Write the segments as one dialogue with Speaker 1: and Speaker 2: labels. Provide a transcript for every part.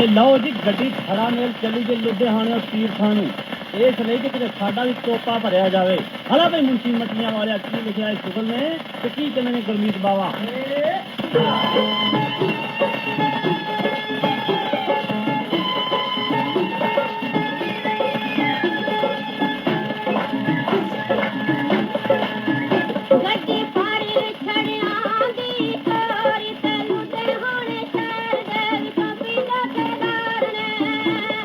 Speaker 1: ਤੇ ਲਓ ਜੀ ਗੱਡੀ ਖੜਾ ਮੇਲ ਚੱਲੀ ਜੇ ਲੁਧਿਆਣੇ ਔਰ ਪੀਰਥਾਂ ਨੂੰ ਇਸ ਲਈ ਕਿ ਕਿਤੇ ਸਾਡਾ ਵੀ ਟੋਪਾ ਭਰਿਆ ਜਾਵੇ ਹਲਾ ਭਈ ਮੁੰਸ਼ੀ ਮਟੀਆਂ ਵਾਲਿਆ ਕੀ ਲਿਖਿਆ ਇਸ ਗਜ਼ਲ ਨੇ ਤੇ ਕੀ ਕਹਿੰਦੇ ਨੇ ਗੁਰਮੀਤ ਬਾਵਾ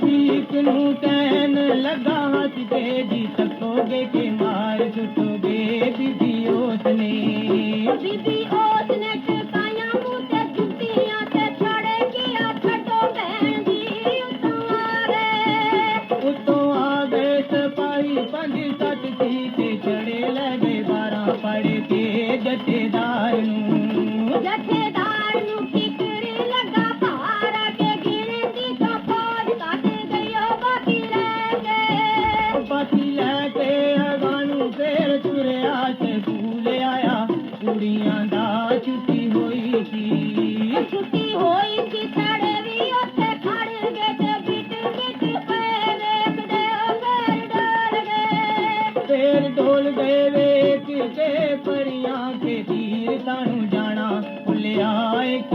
Speaker 2: کی کُن تَن لگا جے دی
Speaker 3: تکو گے کہ مار جھٹو گے بی بی اوت نے بی بی ਖੁਸ਼ੀ ਹੋਈ ਸੀ
Speaker 2: ਸਾਡੇ ਵੀ ਉੱਥੇ ਖੜ ਗਏ ਤੇ ਗਿੱਟ ਗਿੱਟ ਪਏ ਵੇਖਦੇ ਫੇਰ ਡੋਲ ਗਏ
Speaker 3: ਫੇਰ ਡੋਲ ਗਏ ਵੇਖ ਪਰੀਆਂ ਕੇ ਤੀਰ ਤਾਨੂੰ ਜਾਣਾ ਭੁੱਲਿਆ ਇੱਕ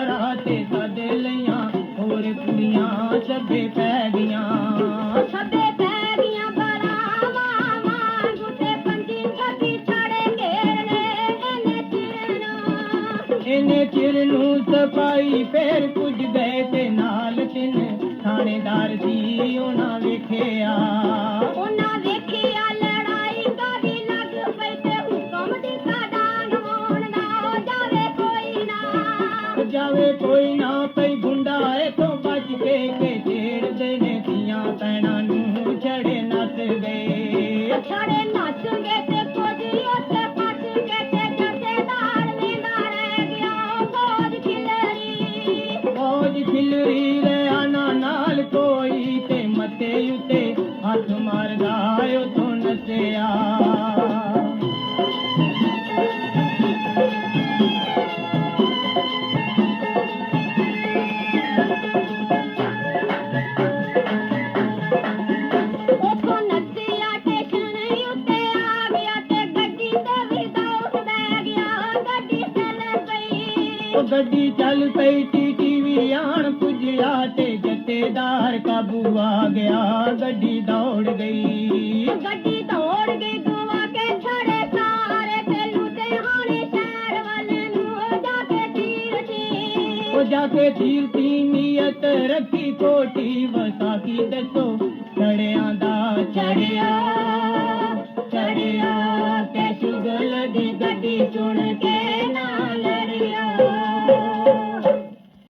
Speaker 3: ਚਿਰ ਨੂੰ ਸਪਾਈ ਫੇਰ ਕੁਝ ਦੇ ਤੇ ਨਾਲ ਤਿੰਨ ਥਾਣੇਦਾਰ ਸੀ ਉਹਨਾਂ ਵੇਖਿਆ
Speaker 2: ਉਹਨਾਂ ਵੇਖਿਆ ਲੜਾਈ ਕਾਦੀ ਲੱਗ ਪਈ ਤੇ ਹੁਕਮ ਦਿੱਤਾ ਡਾਂਗ ਹੋਣ ਨਾ ਜਾਵੇ ਕੋਈ ਨਾ
Speaker 3: ਜਾਵੇ ਕੋਈ ਨਾ ਪਈ ਗੁੰਡਾ ਇਥੋਂ ਬਚ ਕੇ ਕੇ ਛੇੜਦੇ ਨੇ ਧੀਆਂ ਪੈਣਾ ਨੂੰ ਛੜੇ ਨੱਸ ਗਏ
Speaker 2: ਛੜੇ ਨੱਸ ਗਏ
Speaker 3: गॾी चल पई थी टीवी आण पु ਰਿਸ਼ਤੇਦਾਰ ਕਾਬੂ ਆ ਗਿਆ ਗੱਡੀ ਦੌੜ ਗਈ
Speaker 1: ਗੱਡੀ ਦੌੜ ਗਈ ਗੋਵਾ ਕੇ ਛੜੇ ਸਾਰੇ ਪੈਲੂ ਤੇ ਲੁਧਿਆਣੇ ਸ਼ਹਿਰ ਵਾਲੇ ਨੂੰ ਜਾ ਕੇ ਤੀਰ ਸੀ
Speaker 3: ਉਹ ਜਾ ਕੇ ਤੀਰ ਤੀ ਨੀਅਤ ਰੱਖੀ ਕੋਟੀ ਵਸਾ ਕੀ ਦੱਸੋ ਛੜਿਆਂ ਦਾ ਛੜਿਆ ਛੜਿਆ ਤੇ ਸ਼ੁਗਲ ਦੀ ਗੱਡੀ ਚੁਣ